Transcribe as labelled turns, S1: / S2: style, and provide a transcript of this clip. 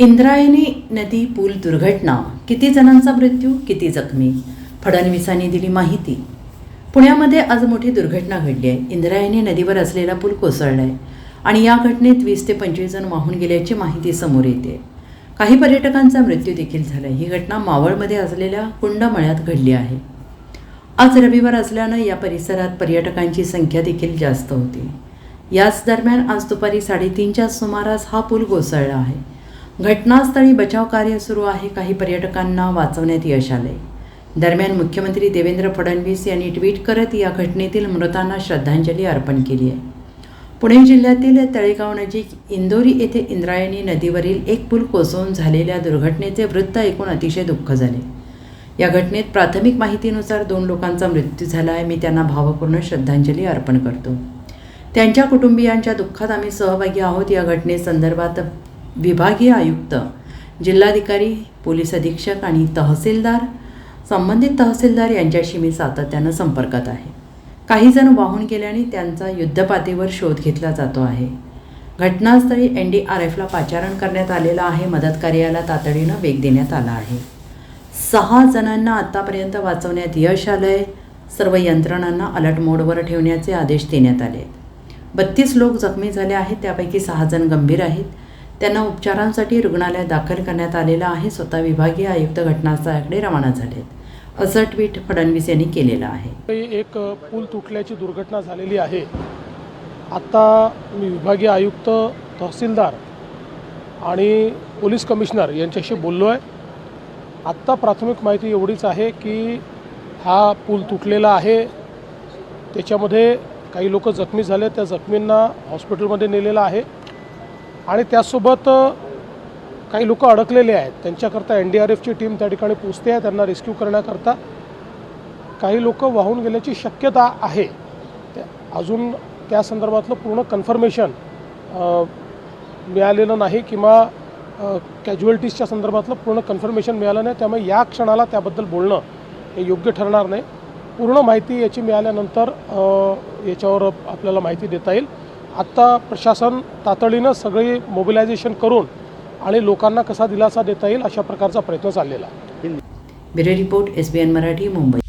S1: इंद्रायणी नदी पूल दुर्घटना. किती जणांचा मृत्यू किती जखमी? फडणवीसांनी दिली माहिती. पुण्यामध्ये आज मोठी दुर्घटना घडली आहे. इंद्रायणी नदीवर असलेला पूल कोसळला आहे आणि या घटनेत वीस ते पंचवीस जण वाहून गेल्याची माहिती समोर येते. काही पर्यटकांचा मृत्यू देखील झाला ही घटना मावळमध्ये असलेल्या कुंडमळ्यात घडली आहे. आज रविवार असल्यानं या परिसरात पर्यटकांची संख्या देखील जास्त होती. याच दरम्यान आज दुपारी साडेतीनच्या सुमारास हा पूल कोसळला आहे. घटनास्थळी बचाव कार्य सुरू आहे. काही पर्यटकांना वाचवण्यात यश आले दरम्यान मुख्यमंत्री देवेंद्र फडणवीस यांनी ट्विट करत या घटनेतील मृतांना श्रद्धांजली अर्पण केली आहे. पुणे जिल्ह्यातील तळेगाव नजीक इंदोरी येथे इंद्रायणी नदीवरील एक पूल कोसळून झालेल्या दुर्घटनेचे वृत्त ऐकून अतिशय दुःख झाले. या घटनेत प्राथमिक माहितीनुसार दोन लोकांचा मृत्यू झाला आहे मी त्यांना भावपूर्ण श्रद्धांजली अर्पण करतो. त्यांच्या कुटुंबियांच्या दुःखात आम्ही सहभागी आहोत. या घटनेसंदर्भात विभागीय आयुक्त जिल्हाधिकारी पोलीस अधीक्षक आणि तहसीलदार संबंधित तहसीलदार यांच्याशी मी सातत्यानं संपर्कात आहे. काही जण वाहून गेल्याने त्यांचा युद्धपातळीवर शोध घेतला जातो आहे. घटनास्थळी एन डी आर एफला पाचारण करण्यात आलेलं आहे. मदत कार्याला तातडीनं वेग देण्यात आला आहे. सहा जणांना आतापर्यंत वाचवण्यात यश आलं आहे सर्व यंत्रणांना अलर्ट मोडवर ठेवण्याचे आदेश देण्यात आले आहेत बत्तीस लोक जखमी झाले आहेत. त्यापैकी सहा जण गंभीर आहेत. त्यांना उपचारांसाठी रुग्णालयात दाखल करण्यात आलेलं आहे. स्वतः विभागीय आयुक्त घटनास्थळाकडे रवाना झालेत. असं ट्विट फडणवीस यांनी केलेलं आहे.
S2: एक पूल तुटल्याची दुर्घटना झालेली आहे. आत्ता मी विभागीय आयुक्त तहसीलदार आणि पोलीस कमिशनर यांच्याशी बोललो आहे आत्ता प्राथमिक माहिती एवढीच आहे की हा पूल तुटलेला आहे. त्याच्यामध्ये काही लोक जखमी झाले. त्या जखमींना हॉस्पिटलमध्ये नेलेलं आहे. आणि त्याचसोबत काही लोक अडकलेले आहेत. त्यांच्याकरता एन डी आर एफची टीम त्या ठिकाणी पोचते आहे त्यांना रेस्क्यू करण्याकरता. काही लोक वाहून गेल्याची शक्यता आहे. त्या अजून त्या संदर्भातलं पूर्ण कन्फर्मेशन मिळालेलं नाही किंवा कॅज्युअल्टीजच्या संदर्भातलं पूर्ण कन्फर्मेशन मिळालं नाही. त्यामुळे या क्षणाला त्याबद्दल बोलणं हे योग्य ठरणार नाही. पूर्ण माहिती याची मिळाल्यानंतर याच्यावर आपल्याला माहिती देता येईल. आत्ता प्रशासन तातडीनं सगळी मोबिलायझेशन करून आणि लोकांना कसा दिलासा देता येईल अशा प्रकारचा प्रयत्न चाललेला आहे.
S1: Bureau report S B N Marathi Mumbai.